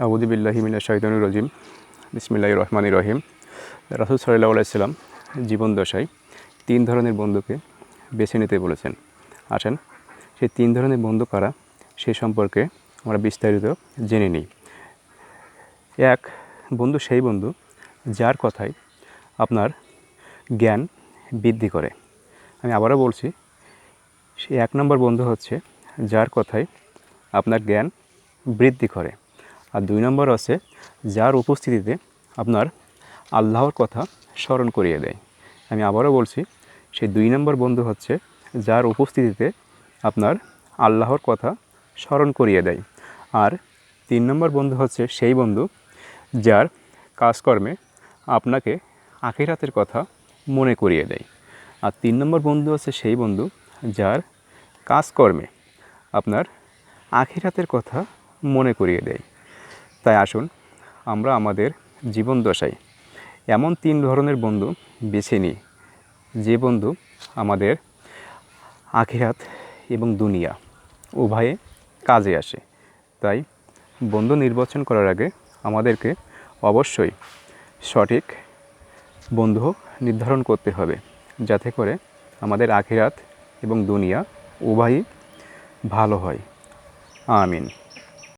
আবুদিবিল্লাহিমিনা শাহিদানুর রজিম। বিসমিল্লাহ রহমান রহিম। রাসুল সাল্লাহ আলাইসাল্লাম জীবন দশায় তিন ধরনের বন্ধুকে বেছে নিতে বলেছেন। আসেন, সেই তিন ধরনের বন্ধু কারা, সে সম্পর্কে আমরা বিস্তারিত জেনে নিই। এক, বন্ধু সেই বন্ধু যার কথায় আপনার জ্ঞান বৃদ্ধি করে। আমি আবারও বলছি, সে এক নম্বর বন্ধু হচ্ছে যার কথায় আপনার জ্ঞান বৃদ্ধি করে। আর দুই নম্বর আছে, যার উপস্থিতিতে আপনার আল্লাহর কথা স্মরণ করিয়ে দেয়। আমি আবারও বলছি, সেই দুই নম্বর বন্ধু হচ্ছে যার উপস্থিতিতে আপনার আল্লাহর কথা স্মরণ করিয়ে দেয়। আর তিন নম্বর বন্ধু হচ্ছে সেই বন্ধু যার কাজকর্মে আপনাকে আখিরাতের কথা মনে করিয়ে দেয়। আর তিন নম্বর বন্ধু হচ্ছে সেই বন্ধু যার কাজকর্মে আপনার আখিরাতের কথা মনে করিয়ে দেয়। তাই আসুন আমরা আমাদের জীবন দশায় এমন তিন ধরনের বন্ধু বেছে নিই। যে বন্ধু আমাদের আখিরাত এবং দুনিয়া উভয়ে কাজে আসে। তাই বন্ধু নির্বাচন করার আগে আমাদেরকে অবশ্যই সঠিক বন্ধু নির্ধারণ করতে হবে, যাতে করে আমাদের আখিরাত এবং দুনিয়া উভয়ই ভালো হয়। আমিন।